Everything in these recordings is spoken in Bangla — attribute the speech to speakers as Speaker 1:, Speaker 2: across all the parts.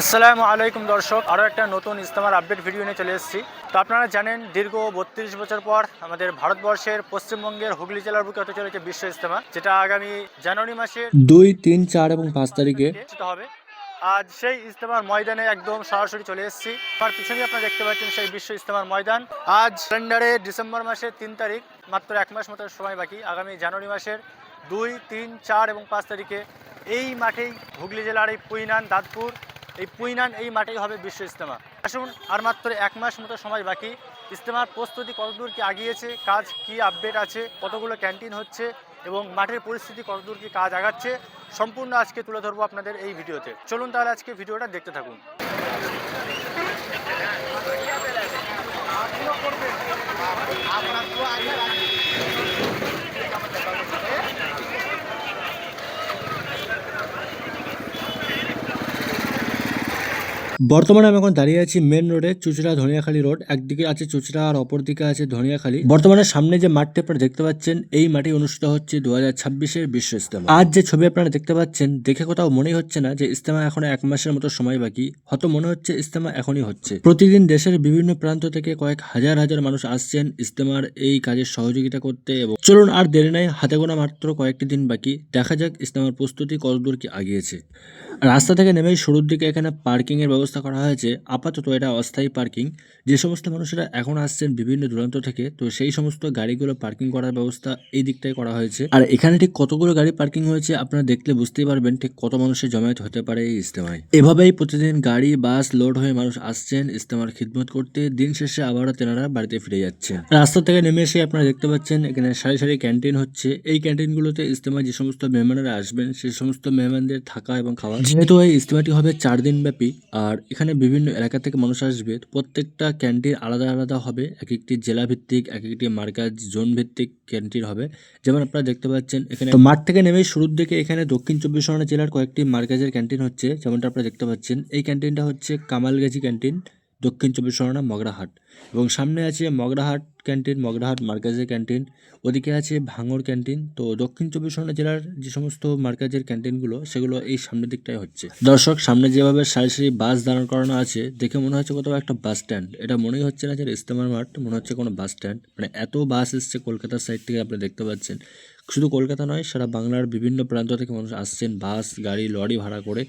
Speaker 1: আসসালামু আলাইকুম দর্শক আরও একটা নতুন ইস্তেমার আপডেট ভিডিও নিয়ে চলে এসেছি। তো আপনারা জানেন দীর্ঘ বত্রিশ বছর পর আমাদের ভারতবর্ষের পশ্চিমবঙ্গের হুগলি জেলার বুকে হতে চলেছে বিশ্ব ইস্তেমা যেটা আগামী জানুয়ারি মাসের
Speaker 2: দুই তিন চার এবং পাঁচ তারিখে
Speaker 1: হবে। আজ সেই ইস্তেমার ময়দানে একদম সরাসরি চলে এসেছি। আমার পিছনে আপনারা দেখতে পাচ্ছেন সেই বিশ্ব ইস্তেমার ময়দান। আজ ক্যালেন্ডারে ডিসেম্বর মাসের তিন তারিখ মাত্র এক মাস মতো সময় বাকি। আগামী জানুয়ারি মাসের দুই তিন চার এবং পাঁচ তারিখে এই মাঠেই হুগলি জেলার এই পুইনান দাঁতপুর এই পুইনান এই মাঠেই হবে বিশ্ব ইজতেমা। আসুন আর মাত্র এক মাস মতো সময় বাকি। ইজতেমার প্রস্তুতি কতদূর কি আগিয়েছে, কাজ কি আপডেট আছে, কতগুলো ক্যান্টিন হচ্ছে এবং মাঠের পরিস্থিতি কতদূর কি কাজ আগাচ্ছে, সম্পূর্ণ আজকে তুলে ধরবো আপনাদের এই ভিডিওতে। চলুন তাহলে আজকে ভিডিওটা দেখতে থাকুন।
Speaker 2: বর্তমানে আমি এখন দাঁড়িয়ে আছি মেন রোডে চুচড়া ধনিয়াখালী রোড একদিকে আছে চুচড়া আর অপর দিকে আছে ধনিয়াখালী। বর্তমানে সামনে যে মাঠটি আপনারা দেখতে পাচ্ছেন, এই মাঠে অনুষ্ঠিত হচ্ছে দু হাজার ছাব্বিশের বিশ্ব ইস্তেমা আজ যে ছবি আপনারা দেখতে পাচ্ছেন, দেখে কোথাও মনেই হচ্ছে না যে ইস্তেমা এখনও এক মাসের মতো সময় বাকি। হয়তো মনে হচ্ছে ইস্তেমা এখনই হচ্ছে। প্রতিদিন দেশের বিভিন্ন প্রান্ত থেকে কয়েক হাজার হাজার মানুষ আসছেন ইস্তেমার এই কাজের সহযোগিতা করতে এবং চলুন আর দেরি নাই, হাতে গোনা মাত্র কয়েকটি দিন বাকি। দেখা যাক ইস্তেমার প্রস্তুতি কতদূর কি আগিয়েছে। রাস্তা থেকে নেমেই শুরুর দিকে এখানে পার্কিং এর ব্যবস্থা করা হয়েছে আপাতত এটা অস্থায়ী পার্কিং। যে সমস্ত মানুষেরা এখন আসছেন বিভিন্ন দূরান্ত থেকে, তো সেই সমস্ত গাড়িগুলো পার্কিং করার ব্যবস্থা এই দিকটাই করা হয়েছে। আর এখানে ঠিক কতগুলো গাড়ি পার্কিং হয়েছে আপনারা দেখলে বুঝতেই পারবেন ঠিক কত মানুষের জমায়েত হতে পারে এই ইস্তেমায় এভাবেই প্রতিদিন গাড়ি, বাস লোড হয়ে মানুষ আসছেন ইস্তেমার খিদমত করতে। দিন শেষে আবারও তেনারা বাড়িতে ফিরে যাচ্ছেন। রাস্তা থেকে নেমে এসে আপনারা দেখতে পাচ্ছেন এখানে সারি সারি ক্যান্টিন হচ্ছে। এই ক্যান্টিনগুলোতে ইস্তেমায় যে সমস্ত মেহমানেরা আসবেন সেই সমস্ত মেহমানদের থাকা এবং খাওয়া। যেহেতু এই ইস্তেমাটি হবে চার দিন ব্যাপী আর এখানে বিভিন্ন এলাকা থেকে মানুষ আসবে। প্রত্যেকটা ক্যান্টিন আলাদা আলাদা হবে। এক একটি জেলা ভিত্তিক এক একটি মার্কাজ জোন ভিত্তিক ক্যান্টিন হবে। যেমন আপনারা দেখতে পাচ্ছেন এখানে তো মাঠ থেকে নেমে শুরুর দিকে এখানে দক্ষিণ চব্বিশ পরগনা জেলার কয়েকটি মার্কাজের ক্যান্টিন হচ্ছে। যেমনটা আপনারা দেখতে পাচ্ছেন, এই ক্যান্টিনটা হচ্ছে কামালগাজী ক্যান্টিন দক্ষিণ চব্বিশ পরগনা মগরাহাট। এবং সামনে আছে মগরাহাট ক্যান্টিন, মগরাহাট মার্কাজের ক্যান্টিন। ওদিকে আছে ভাঙড় ক্যান্টিন। তো দক্ষিণ চব্বিশ পরগনা জেলার যে সমস্ত মার্কাজের ক্যান্টিনগুলো, সেগুলো এই সামনের দিকটাই হচ্ছে। দর্শক, সামনে যেভাবে সারি সারি বাস দাঁড় করানো আছে, দেখে মনে হচ্ছে কোথাও একটা বাস স্ট্যান্ড। এটা মনেই হচ্ছে না যে ইস্তেমার মাঠ, মনে হচ্ছে কোনো বাস স্ট্যান্ড। মানে এত বাস এসছে কলকাতার সাইড থেকে আপনি দেখতে পাচ্ছেন। শুধু কলকাতা নয়, সারা বাংলার বিভিন্ন প্রান্ত থেকে মানুষ আসছেন বাস, গাড়ি, লরি ভাড়া করে।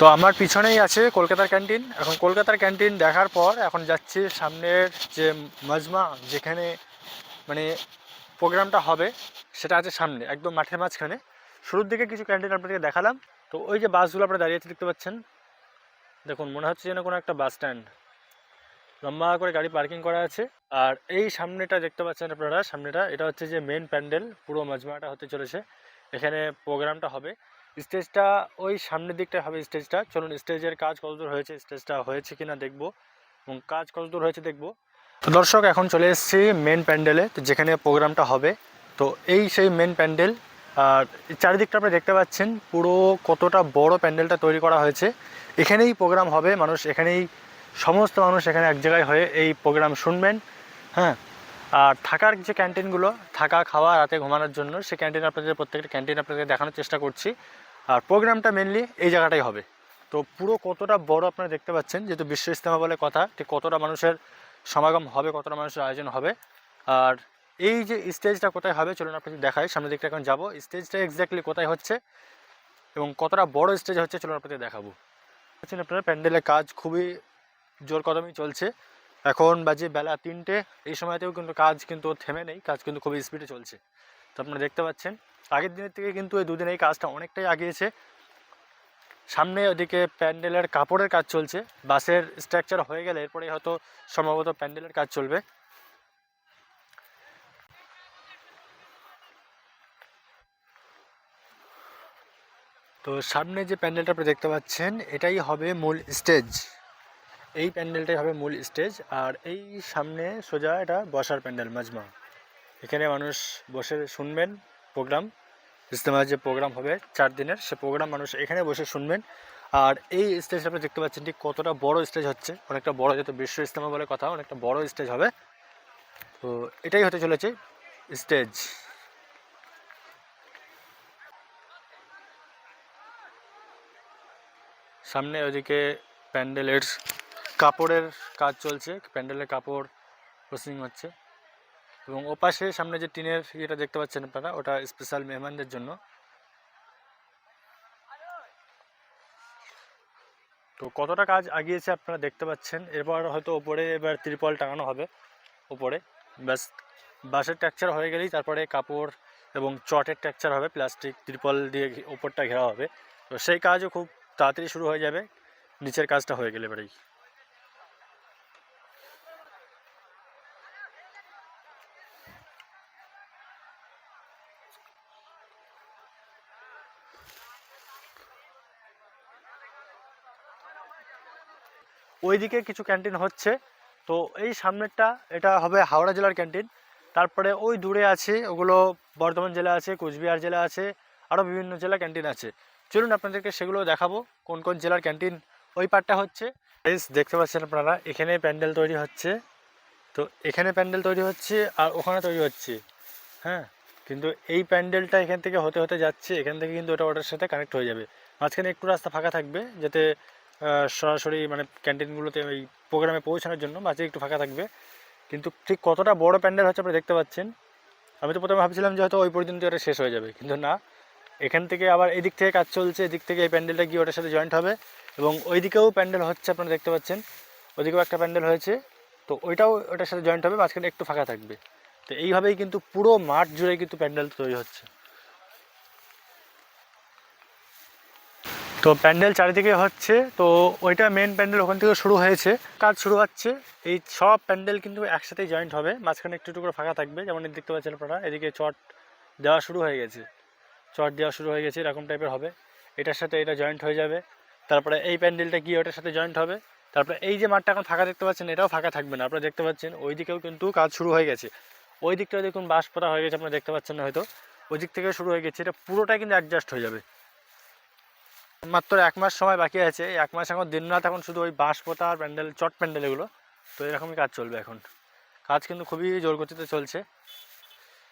Speaker 1: তো আমার পিছনেই আছে কলকাতার ক্যান্টিন। এখন কলকাতার ক্যান্টিন দেখার পর এখন যাচ্ছি সামনের যে মজমা, যেখানে মানে প্রোগ্রামটা হবে, সেটা আছে সামনে, একদম মাঠের মাঝখানে। শুরুর দিকে কিছু ক্যান্টিন আপনাদেরকে দেখালাম। তো ওই যে বাসগুলো আপনারা দাঁড়িয়ে দেখতে পাচ্ছেন। দেখুন, মনে হচ্ছে যেন কোনো একটা বাস স্ট্যান্ড। লম্বা করে গাড়ি পার্কিং করা আছে। আর এই সামনেটা দেখতে পাচ্ছেন আপনারা, সামনেটা, এটা হচ্ছে যে মেন প্যান্ডেল, পুরো মজমাটা হতে চলেছে। এখানে প্রোগ্রামটা হবে। স্টেজটা ওই সামনের দিকটা হবে স্টেজটা। চলুন, স্টেজের কাজ কতদূর হয়েছে, স্টেজটা হয়েছে কিনা দেখব এবং কাজ কতদূর হয়েছে দেখব। দর্শক, এখন চলে এসেছি মেন প্যান্ডেলে তো যেখানে প্রোগ্রামটা হবে। তো এই সেই মেন প্যান্ডেল আর চারিদিকটা আপনি দেখতে পাচ্ছেন, পুরো কতটা বড় প্যান্ডেলটা তৈরি করা হয়েছে। এখানেই প্রোগ্রাম হবে, মানুষ এখানেই, সমস্ত মানুষ এখানে এক জায়গায় হয়ে এই প্রোগ্রাম শুনবেন হ্যাঁ। আর থাকার যে ক্যান্টিনগুলো থাকা, খাওয়া, রাতে ঘুমানোর জন্য, সেই ক্যান্টিন আপনাদের, প্রত্যেকটা ক্যান্টিন আপনাদের দেখানোর চেষ্টা করছি। আর প্রোগ্রামটা মেনলি এই জায়গাটাই হবে। তো পুরো কতটা বড় আপনারা দেখতে পাচ্ছেন, যেহেতু বিশ্ব ইস্তেমা বলে কথা, ঠিক কতটা মানুষের সমাগম হবে, কতটা মানুষের আয়োজন হবে। আর এই যে স্টেজটা কোথায় হবে, চলুন আপনাদের দেখাই, সামনের দিকটা এখন যাব। স্টেজটা এক্স্যাক্টলি কোথায় হচ্ছে এবং কতটা বড় স্টেজ হচ্ছে, চলুন আপনাদের দেখাবো। হচ্ছেন আপনারা, প্যান্ডেলের কাজ খুবই জোর কদমই চলছে। এখন বাজে বেলা তিনটে, এই সময়তেও কিন্তু কাজ কিন্তু থেমে নেই, কাজ কিন্তু খুবই স্পিডে চলছে। তো আপনারা দেখতে পাচ্ছেন। আগের দিনের থেকে কিন্তু এই দুদিন এই কাজটা অনেকটাই আগিয়েছে সামনে ওদিকে প্যান্ডেলের কাপড়ের কাজ চলছে। বাসের স্ট্রাকচার হয়ে গেলে এরপরে হয়তো সম্ভবত প্যান্ডেলের কাজ চলবে। তো সামনে যে প্যান্ডেলটা আপনি দেখতে পাচ্ছেন, এটাই হবে মূল স্টেজ এই প্যান্ডেলটাই হবে মূল স্টেজ আর এই সামনে সোজা এটা বসার প্যান্ডেল মাজমা এখানে মানুষ বসে শুনবেন প্রোগ্রাম ইজতেমার যে প্রোগ্রাম হবে চার দিনের, সে প্রোগ্রাম মানুষ এখানে বসে শুনবেন। আর এই স্টেজ আপনি দেখতে পাচ্ছেন ঠিক কতটা বড় স্টেজ হচ্ছে। অনেকটা বড় যেহেতু বিশ্ব ইজতেমা বলে কথা, অনেকটা বড় স্টেজ হবে। তো এটাই হতে চলেছে স্টেজ সামনে ওদিকে প্যান্ডেলের কাপড়ের কাজ চলছে। প্যান্ডেলের কাপড় প্রসেসিং হচ্ছে। এবং ওপাশে সামনে যে টিনের ইয়েটা দেখতে পাচ্ছেন আপনারা, ওটা স্পেশাল মেহমানদের জন্য। তো কতটা কাজ আগিয়েছে আপনারা দেখতে পাচ্ছেন। এরপর হয়তো ওপরে এবার ত্রিপল টাঙানো হবে, ওপরে। ব্যাস, বাঁশের ট্যাকচার হয়ে গেলেই তারপরে কাপড় এবং চটের ট্যাকচার হবে প্লাস্টিক ত্রিপল দিয়ে ওপরটা ঘেরা হবে। তো সেই কাজও খুব তাড়াতাড়ি শুরু হয়ে যাবে, নিচের কাজটা হয়ে গেলে এবারেই। ওইদিকে কিছু ক্যান্টিন হচ্ছে। তো এই সামনেরটা, এটা হবে হাওড়া জেলার ক্যান্টিন। তারপরে ওই দূরে আছে, ওগুলো বর্ধমান জেলা আছে, কোচবিহার জেলা আছে, আরও বিভিন্ন জেলা ক্যান্টিন আছে। চলুন আপনাদেরকে সেগুলো দেখাবো, কোন কোন জেলার ক্যান্টিন ওই পার্টটা হচ্ছে। দেখতে পাচ্ছেন আপনারা, এখানে প্যান্ডেল তৈরি হচ্ছে। তো এখানে প্যান্ডেল তৈরি হচ্ছে আর ওখানে তৈরি হচ্ছে। হ্যাঁ কিন্তু এই প্যান্ডেলটা এখান থেকে হতে হতে যাচ্ছে, এখান থেকে কিন্তু ওটা ওটার সাথে কানেক্ট হয়ে যাবে। মাঝখানে একটু রাস্তা ফাঁকা থাকবে, যাতে সরাসরি মানে ক্যান্টিনগুলোতে ওই প্রোগ্রামে পৌঁছানোর জন্য মাঝে একটু ফাঁকা থাকবে। কিন্তু ঠিক কতটা বড় প্যান্ডেল হচ্ছে আপনারা দেখতে পাচ্ছেন। আমি তো প্রথমে ভাবছিলাম যে হয়তো ওই পর্যন্ত এটা শেষ হয়ে যাবে, কিন্তু না। এখান থেকে আবার এদিক থেকে কাজ চলছে, এদিক থেকে এই প্যান্ডেলটা গিয়ে ওটার সাথে জয়েন্ট হবে। এবং ওইদিকেও প্যান্ডেল হচ্ছে আপনারা দেখতে পাচ্ছেন। ওইদিকেও একটা প্যান্ডেল হয়েছে। তো ওইটাও ওটার সাথে জয়েন্ট হবে, মাঝখানে একটু ফাঁকা থাকবে। তো এইভাবেই কিন্তু পুরো মাঠ জুড়ে কিন্তু প্যান্ডেল তৈরি হচ্ছে। তো প্যান্ডেল চারিদিকে হচ্ছে, তো ওইটা মেন প্যান্ডেল ওখান থেকে শুরু হয়েছে। কাজ শুরু হচ্ছে, এই সব প্যান্ডেল কিন্তু একসাথেই জয়েন্ট হবে। মাঝখানে একটু একটু করে ফাঁকা থাকবে, যেমন দেখতে পাচ্ছেন আপনারা, এদিকে চট দেওয়া শুরু হয়ে গেছে। চট দেওয়া শুরু হয়ে গেছে, এরকম টাইপের হবে। এটার সাথে এটা জয়েন্ট হয়ে যাবে। তারপরে এই প্যান্ডেলটা গিয়ে ওটার সাথে জয়েন্ট হবে। তারপরে এই যে মাঠটা এখন ফাঁকা দেখতে পাচ্ছেন, এটাও ফাঁকা থাকবে না, আপনারা দেখতে পাচ্ছেন ওই দিকেও কিন্তু কাজ শুরু হয়ে গেছে। ওই দিকটা দেখুন বাঁশ পোতা হয়ে গেছে, আপনারা দেখতে পাচ্ছেন না হয়তো। ওই দিক থেকে শুরু হয়ে গেছে, এটা পুরোটাই কিন্তু অ্যাডজাস্ট হয়ে যাবে। মাত্র এক মাস সময় বাকি আছে। এক মাস এখন দিন রাত এখন শুধু ওই বাঁশ পোতা আর প্যান্ডেল, চট প্যান্ডেল এগুলো। তো এরকমই কাজ চলবে এখন। কাজ কিন্তু খুবই জোর গতিতে চলছে।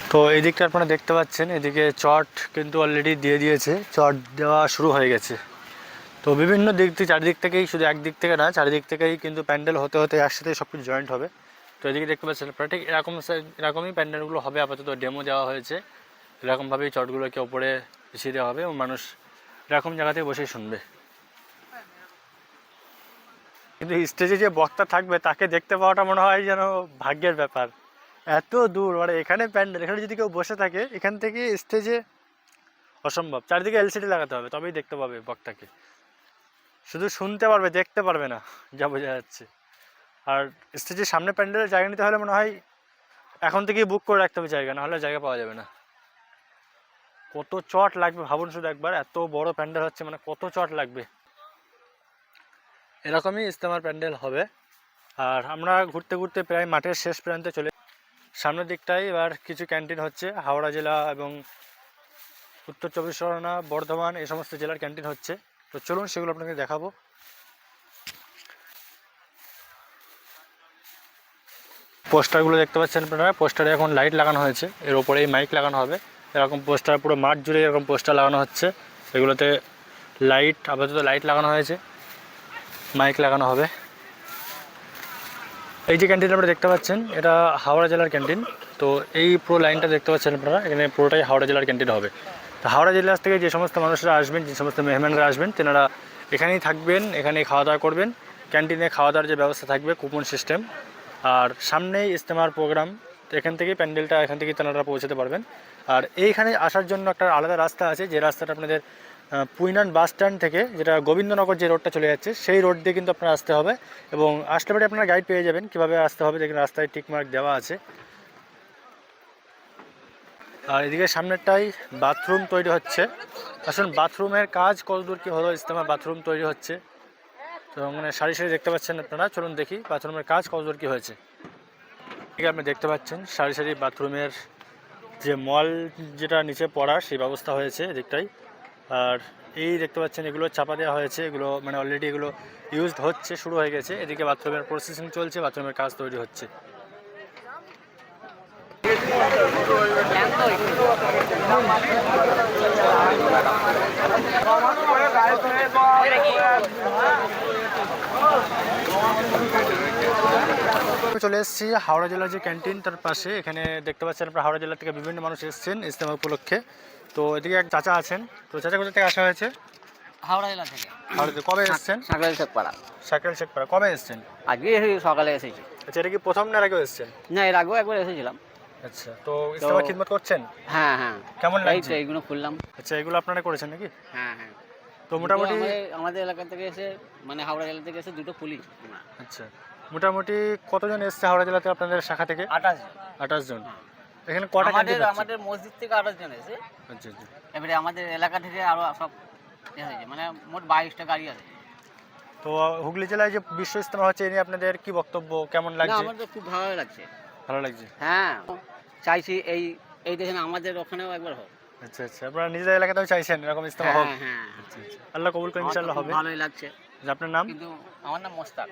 Speaker 1: তো এই দিকটা আপনারা দেখতে পাচ্ছেন, এদিকে চট কিন্তু অলরেডি দিয়ে দিয়েছে। চট দেওয়া শুরু হয়ে গেছে। তো বিভিন্ন দিক থেকে, চারিদিক থেকেই, শুধু একদিক থেকে না, চারিদিক থেকেই কিন্তু প্যান্ডেল হতে হতে একসাথে সব কিছু জয়েন্ট হবে। তো এদিকে দেখতে পাচ্ছেন আপনারা, ঠিক এরকম এরকমই প্যান্ডেলগুলো হবে আপাতত। ডেমো দেওয়া হয়েছে। এরকমভাবেই চটগুলোকে ওপরে পিছিয়ে দেওয়া হবে এবং মানুষ এরকম জায়গাতে বসেই শুনবে। কিন্তু স্টেজে যে বক্তা থাকবে, তাকে দেখতে পাওয়াটা মনে হয় যেন ভাগ্যের ব্যাপার। এত দূর মানে এখানে প্যান্ডেল, এখানে যদি কেউ বসে থাকে, এখান থেকে স্টেজে অসম্ভব। চারিদিকে এলসিডি লাগাতে হবে, তবেই দেখতে পাবে বক্তাকে। শুধু শুনতে পারবে, দেখতে পারবে না, যা বোঝা যাচ্ছে। আর স্টেজের সামনে প্যান্ডেলের জায়গা নিতে হলে মনে হয় এখন থেকেই বুক করে রাখতে হবে জায়গা না হলে জায়গা পাওয়া যাবে না। কত চট লাগবে ভাবুন শুধু একবার, এত বড় প্যান্ডেল হচ্ছে মানে কত চট লাগবে। এরকমই ইস্তেমার প্যান্ডেল হবে। আর আমরা ঘুরতে ঘুরতে প্রায় মাঠের শেষ প্রান্তে চলে সামনের দিকটায় এবার কিছু ক্যান্টিন হচ্ছে, হাওড়া জেলা এবং উত্তর চব্বিশ পরগনা, বর্ধমান, এই সমস্ত জেলার ক্যান্টিন হচ্ছে। তো চলুন সেগুলো আপনাকে দেখাবো। পোস্টারগুলো দেখতে পাচ্ছেন আপনারা, পোস্টারে এখন লাইট লাগানো হয়েছে, এর ওপরেই মাইক লাগানো হবে। এরকম পোস্টার, পুরো মাঠ জুড়ে এরকম পোস্টার লাগানো হচ্ছে। এগুলোতে লাইট, আপাতত লাইট লাগানো হয়েছে। মাইক লাগানো হবে। এই যে ক্যান্টিন আপনারা দেখতে পাচ্ছেন, এটা হাওড়া জেলার ক্যান্টিন। তো এই পুরো লাইনটা দেখতে পাচ্ছেন আপনারা, এখানে পুরোটাই হাওড়া জেলার ক্যান্টিন হবে। তো হাওড়া জেলা থেকে যে সমস্ত মানুষরা আসবেন, যে সমস্ত মেহমানরা আসবেন, তেনারা এখানেই থাকবেন এখানেই খাওয়া দাওয়া করবেন। ক্যান্টিনে খাওয়া দাওয়ার যে ব্যবস্থা থাকবে, কুপন সিস্টেম। আর সামনেই ইস্তেমার প্রোগ্রাম এখান থেকেই প্যান্ডেলটা এখান থেকেই তেনারা পৌঁছাতে পারবেন। আর এইখানে আসার জন্য একটা আলাদা রাস্তা আছে, যে রাস্তাটা আপনাদের পুইনান বাস স্ট্যান্ড থেকে যেটা গোবিন্দনগর যে রোডটা চলে যাচ্ছে, সেই রোড দিয়ে কিন্তু আপনার আসতে হবে এবং আসতে পারে আপনারা গাইড পেয়ে যাবেন কীভাবে আসতে হবে, দেখুন রাস্তায় টিকমার্ক দেওয়া আছে। আর এদিকে সামনেরটাই বাথরুম তৈরি হচ্ছে। আসুন, বাথরুমের কাজ কতদূর কী হলো ইস্তেমার বাথরুম তৈরি হচ্ছে। তো মানে সারি সারি দেখতে পাচ্ছেন আপনারা, চলুন দেখি বাথরুমের কাজ কতদূর কী হয়েছে। ঠিক আপনি দেখতে পাচ্ছেন সারি সারি বাথরুমের যে মল যেটা নিচে পড়ার সেই ব্যবস্থা হয়েছে এদিকটাই। আর এই দেখতে পাচ্ছেন, এগুলো চাপা দেওয়া হয়েছে, এগুলো মানে অলরেডি এগুলো ইউজড হচ্ছে, শুরু হয়ে গেছে। এদিকে বাথরুমের প্রসেসিং চলছে বাথরুমের কাজ তৈরি হচ্ছে। চলে এসেছি হাওড়া জেলার যে ক্যান্টিন তার পাশে। এখানে দেখতে পাচ্ছেন আপনার হাওড়া জেলা থেকে বিভিন্ন মানুষ এসেছেন ইজতেমা উপলক্ষে। তো এদিকে এক চাচা আছেন। তো চাচা কোথা থেকে আসা হয়েছে?
Speaker 3: হাওড়া জেলা থেকে।
Speaker 1: হাওড়া থেকে কবে এসেছেন?
Speaker 3: সাঁকড়াল শেখপাড়া।
Speaker 1: সাইকেল শেখপাড়া। কবে এসেছেন?
Speaker 3: এসেছি সকালে এসেছি।
Speaker 1: আচ্ছা এটা কি প্রথম না আগেও এসেছেন?
Speaker 3: না এর আগেও একবার এসেছিলাম।
Speaker 1: আচ্ছা তো ইজতেমা খিদমত করছেন?
Speaker 3: হ্যাঁ হ্যাঁ।
Speaker 1: কেমন লাগছে?
Speaker 3: এইগুলো খুললাম।
Speaker 1: আচ্ছা এগুলো আপনারা করেছেন নাকি?
Speaker 3: হ্যাঁ হ্যাঁ।
Speaker 1: তো মোটামুটি
Speaker 3: আমাদের- আমাদের এলাকা থেকে এসে মানে হাওড়া জেলা থেকে এসে দুটো পুলিশ।
Speaker 1: আচ্ছা। মোটামুটি কতজন এসছে হাওড়া জেলাতে আপনাদের শাখা থেকে?
Speaker 3: আঠাশ
Speaker 1: আঠাশ জন। এখানে কটা
Speaker 3: আমাদের আমাদের মসজিদ থেকে আঠাশ জন এসে
Speaker 1: আচ্ছা আচ্ছা।
Speaker 3: এবারে আমাদের এলাকা থেকে আরও সব এসেছে মানে মোট বাইশটা গাড়ি আছে।
Speaker 1: তো হুগলি জেলায় যে বিশ্ব ইজতেমা হচ্ছে এ নিয়ে আপনাদের কি বক্তব্য? কেমন লাগছে?
Speaker 3: আমার তো খুব ভালো লাগছে।
Speaker 1: ভালো লাগছে?
Speaker 3: হ্যাঁ চাইছি এই এই দেশে আমাদের ওখানেও একবার হোক।
Speaker 1: আচ্ছা আচ্ছা। আপনারা নিজেদের এলাকাতেও চাইছেন এরকম ইজতেমা হোক।
Speaker 3: হ্যাঁ হ্যাঁ।
Speaker 1: আচ্ছা আচ্ছা। আল্লাহ কবুল করে ইনশাআল্লাহ হবে।
Speaker 3: ভালোই লাগছে।
Speaker 1: যে আপনার নাম?
Speaker 3: কিন্তু আমার নাম মোস্তাক।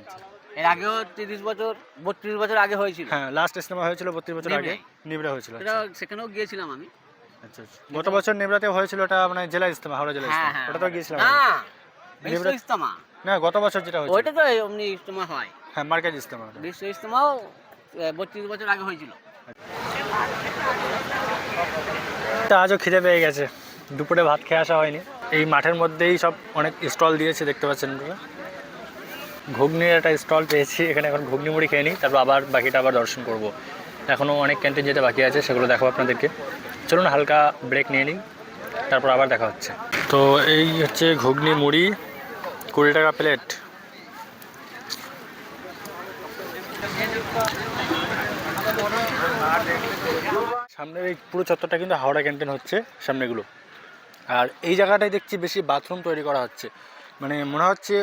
Speaker 1: আচ্ছা।
Speaker 3: এর আগেও তিরিশ বছর বত্রিশ বছর আগে হয়েছিল।
Speaker 1: হ্যাঁ লাস্ট ইজতেমা হয়েছিল বত্রিশ বছর আগে। নিবড়া হয়েছিল
Speaker 3: সেটা
Speaker 1: আচ্ছা।
Speaker 3: সেখানেও গিয়েছিলাম আমি।
Speaker 1: আচ্ছা আচ্ছা। গত বছর নিবড়াতে হয়েছিল ওটা মানে জেলা ইজতেমা হাওড়া জেলা
Speaker 3: হ্যাঁ
Speaker 1: ওটা তো গিয়েছিলাম
Speaker 3: বিশ্ব
Speaker 1: না গত বছর যেটা হয়েছিল।
Speaker 3: ওইটা তো এমনি ইজতেমা হয়।
Speaker 1: হ্যাঁ মার্কেট ইজতেমা ওটা।
Speaker 3: বিশ্ব ইজতেমাও বত্রিশ বছর আগে হয়েছিল।
Speaker 1: তা আজও খিদে পেয়ে গেছে। দুপুরে ভাত খেয়ে আসা হয়নি। এই মাঠের মধ্যেই সব অনেক স্টল দিয়েছে দেখতে পাচ্ছেন ঘুগনির একটা স্টল পেয়েছি, এখানে এখন ঘুগনি মুড়ি খেয়ে নিই, তারপর আবার বাকিটা আবার দর্শন করব। এখনও অনেক ক্যান্টিন যেটা বাকি আছে, সেগুলো দেখাবো আপনাদেরকে। চলুন হালকা ব্রেক নিয়ে নিই, তারপর আবার দেখা হচ্ছে। তো এই হচ্ছে ঘুগনি মুড়ি, কুড়ি টাকা প্লেট সামনের এই পুরো চত্বরটা কিন্তু হাওড়া ক্যান্টিন হচ্ছে, সামনেগুলো। আর এই জায়গাটায় দেখছি বেশি বাথরুম তৈরি করা হচ্ছে। মানে মনে হচ্ছে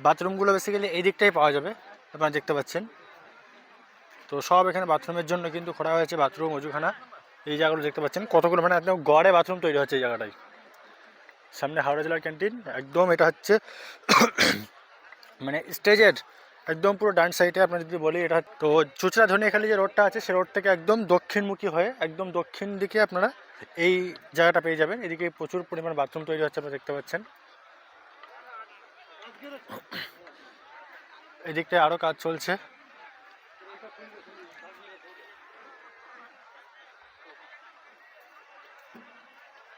Speaker 1: বাথরুমগুলো বেসিক্যালি এই দিকটাই পাওয়া যাবে, আপনারা দেখতে পাচ্ছেন। তো সব এখানে বাথরুমের জন্য কিন্তু করা হয়েছে বাথরুম, অজুখানা। এই জায়গাগুলো দেখতে পাচ্ছেন, কতগুলো মানে একদম গড়ে বাথরুম তৈরি হচ্ছে এই জায়গাটায় সামনে হাওড়া জেলার ক্যান্টিন, একদম এটা হচ্ছে মানে স্টেজের একদম পুরো ডান সাইডে আপনার যদি বলি, এটা তো চুচড়া ধনিয়াখালি যে রোডটা আছে, সে রোড থেকে একদম দক্ষিণমুখী হয়ে, একদম দক্ষিণ দিকে আপনারা এই জায়গাটা পেয়ে যাবেন। এদিকে প্রচুর পরিমাণ বাথরুম তৈরি হচ্ছে, আপনারা দেখতে পাচ্ছেন। এদিকটায় আরও কাজ চলছে।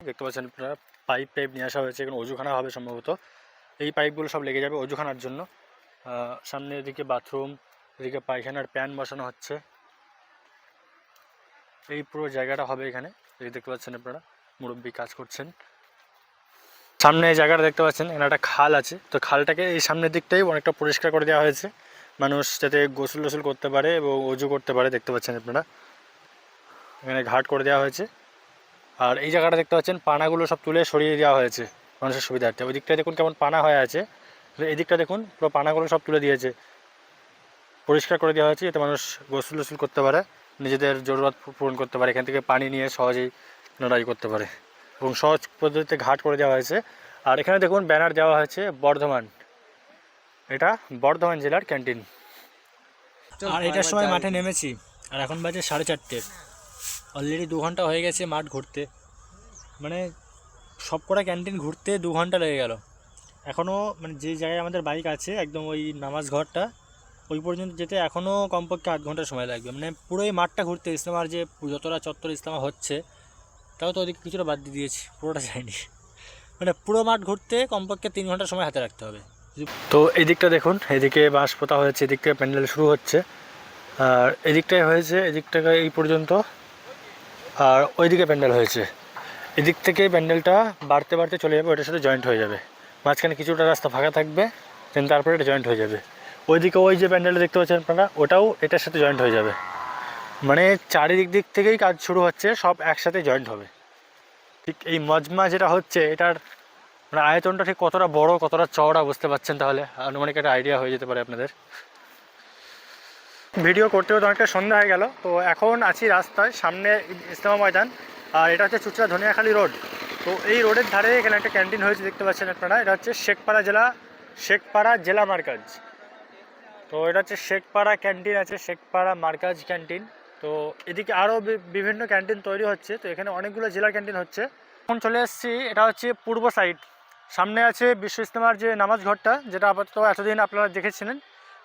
Speaker 1: দেখতে পাচ্ছেন আপনারা, পাইপ টাইপ নিয়ে আসা হয়েছে, এখানে অজুখানা হবে সম্ভবত। এই পাইপগুলো সব লেগে যাবে অজুখানার জন্য। সামনে এদিকে বাথরুম, এদিকে পায়খানার প্যান বসানো হচ্ছে। এই পুরো জায়গাটা হবে এখানে। এই দেখতে পাচ্ছেন আপনারা, মুরব্বী কাজ করছেন। সামনে এই জায়গাটা দেখতে পাচ্ছেন, এখানে একটা খাল আছে। তো খালটাকে এই সামনের দিকটাই অনেকটা পরিষ্কার করে দেওয়া হয়েছে। মানুষ যাতে গোসল টোসল করতে পারে এবং অজু করতে পারে, দেখতে পাচ্ছেন আপনারা। এখানে ঘাট করে দেওয়া হয়েছে। আর এই জায়গাটা দেখতে পাচ্ছেন, পানাগুলো সব তুলে সরিয়ে দেওয়া হয়েছে মানুষের সুবিধার্থে। ওই দিকটায় দেখুন কেমন পানা হয়ে আছে। তো এই দিকটা দেখুন, পুরো পানাগুলো সব তুলে দিয়েছে। পরিষ্কার করে দেওয়া হয়েছে যাতে মানুষ গোসল টোসল করতে পারে, নিজেদের জরুরত পূরণ করতে পারে। এখান থেকে পানি নিয়ে সহজেই লড়াই করতে পারে। এবং সহজ পদ্ধতিতে ঘাট করে দেওয়া হয়েছে। আর এখানে দেখুন, ব্যানার দেওয়া হয়েছে বর্ধমান। এটা বর্ধমান জেলার ক্যান্টিন। আর এটার সময় মাঠে নেমেছি। আর এখন বাজে সাড়ে চারটে। অলরেডি দু ঘণ্টা হয়ে গেছে মাঠ ঘুরতে। মানে সব কটা ক্যান্টিন ঘুরতে দু ঘণ্টা লেগে গেল। এখনও মানে যে জায়গায় আমাদের বাইক আছে, একদম ওই নামাজ ঘরটা, ওই পর্যন্ত যেতে এখনও কমপক্ষে আধ ঘণ্টা সময় লাগবে। মানে পুরো এই মাঠটা ঘুরতে ইসলামার যে যতটা চত্বর ইসলামা হচ্ছে তাও তো ওদিকে কিছুটা বাদ দিয়ে দিয়েছি, পুরোটা যায়নি। মানে পুরো মাঠ ঘুরতে কমপক্ষে তিন ঘণ্টা সময় হাতে রাখতে হবে। তো এই দিকটা দেখুন, এদিকে বাঁশ পোতা হয়েছে এদিক থেকে প্যান্ডেল শুরু হচ্ছে। আর এদিকটায় হয়েছে এদিক থেকে এই পর্যন্ত, আর ওইদিকে প্যান্ডেল হয়েছে। এদিক থেকে প্যান্ডেলটা বাড়তে বাড়তে চলে যাবে ওইটার সাথে জয়েন্ট হয়ে যাবে। মাঝখানে কিছুটা রাস্তা ফাঁকা থাকবে দেন তারপরে এটা জয়েন্ট হয়ে যাবে। ওইদিকে ওই যে প্যান্ডেলটা দেখতে পাচ্ছেন আপনারা, ওটাও এটার সাথে জয়েন্ট হয়ে যাবে। মানে চারিদিক দিক থেকেই কাজ শুরু হচ্ছে, সব একসাথে জয়েন্ট হবে। ঠিক এই মজমা যেটা হচ্ছে, এটার মানে আয়তনটা ঠিক কতটা বড়, কতটা চওড়া বুঝতে পারছেন তাহলে? আনুমানিক একটা আইডিয়া হয়ে যেতে পারে আপনাদের। ভিডিও করতে করতে অনেকটা সন্ধ্যা হয়ে গেল, তো এখন আছি রাস্তায়, সামনে ইসলামা ময়দান, আর এটা হচ্ছে চুচড়া ধনিয়াখালী রোড। তো এই রোডের ধারে এখানে একটা ক্যান্টিন হয়েছে, দেখতে পাচ্ছেন আপনারা, এটা হচ্ছে শেখপাড়া জেলা শেখপাড়া জেলা মার্কাজ। তো এটা হচ্ছে শেখপাড়া ক্যান্টিন আছে, শেখপাড়া মার্কাজ ক্যান্টিন। তো এদিকে আরও বিভিন্ন ক্যান্টিন তৈরি হচ্ছে, তো এখানে অনেকগুলো জেলার ক্যান্টিন হচ্ছে। এখন চলে এসেছি, এটা হচ্ছে পূর্ব সাইড। সামনে আছে বিশ্ব ইস্তেমার যে নামাজ ঘরটা, যেটা আপাতত এতদিন আপনারা দেখেছিলেন।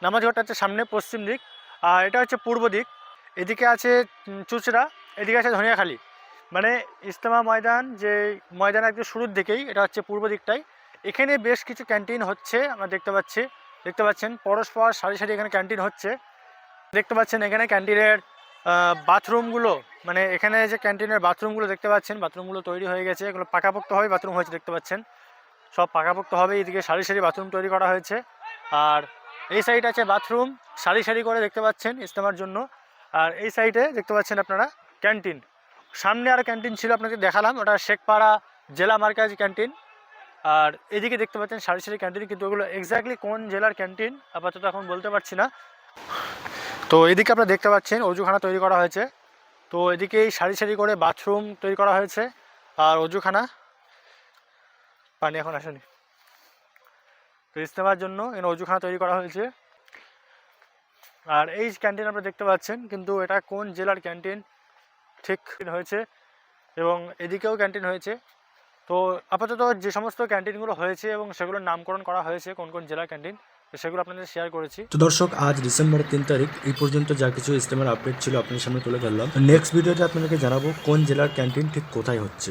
Speaker 1: নামাজ ঘরটা হচ্ছে সামনে পশ্চিম দিক, আর এটা হচ্ছে পূর্ব দিক। এদিকে আছে চুচড়া, এদিকে আছে ধনিয়াখালী। মানে ইস্তেমা ময়দান, যে ময়দান একদম শুরুর দিকেই, এটা হচ্ছে পূর্ব দিকটাই। এখানে বেশ কিছু ক্যান্টিন হচ্ছে, আমরা দেখতে পাচ্ছি। দেখতে পাচ্ছেন, পরস্পর সারি সারি এখানে ক্যান্টিন হচ্ছে। দেখতে পাচ্ছেন এখানে ক্যান্টিনের বাথরুমগুলো মানে এখানে যে ক্যান্টিনের বাথরুমগুলো দেখতে পাচ্ছেন, বাথরুমগুলো তৈরি হয়ে গেছে, এগুলো পাকাপোক্তভাবে বাথরুম হয়েছে দেখতে পাচ্ছেন। সব পাকাপোক্তভাবে এদিকে সারি সারি বাথরুম তৈরি করা হয়েছে। আর এই সাইড আছে বাথরুম, সারি সারি করে দেখতে পাচ্ছেন ইস্তেমার জন্য। আর এই সাইডে দেখতে পাচ্ছেন আপনারা ক্যান্টিন। সামনে আর ক্যান্টিন ছিল, আপনাকে দেখালাম, ওটা শেখপাড়া জেলা মার্কাজ ক্যান্টিন। আর এদিকে দেখতে পাচ্ছেন সারি সারি ক্যান্টিন, কিন্তু ওগুলো এক্স্যাক্টলি কোন জেলার ক্যান্টিন, আপাতত এখন বলতে পারছি না। তো এদিকে আপনারা দেখতে পাচ্ছেন, অজুখানা তৈরি করা হয়েছে। তো এদিকে সারি সারি করে বাথরুম তৈরি করা হয়েছে, আর অজুখানা। পানি এখন আসেনি। তো ইস্তেমার জন্য এখানে অজুখানা তৈরি করা হয়েছে। আর এই ক্যান্টিন আপনারা দেখতে পাচ্ছেন, কিন্তু এটা কোন জেলার ক্যান্টিন ঠিক হয়েছে। এবং এদিকেও ক্যান্টিন হয়েছে। তো আপাতত যে সমস্ত ক্যান্টিনগুলো হয়েছে এবং সেগুলোর নামকরণ করা হয়েছে, কোন কোন জেলার ক্যান্টিন সেগুলো আপনাদের শেয়ার করেছি।
Speaker 2: তো দর্শক, আজ ডিসেম্বর তিন তারিখ, এই পর্যন্ত যা কিছু ইস্তেমার আপডেট ছিল আপনার সামনে তুলে ধরলাম। নেক্সট ভিডিওতে আপনাদেরকে জানাব কোন জেলার ক্যান্টিন ঠিক কোথায় হচ্ছে।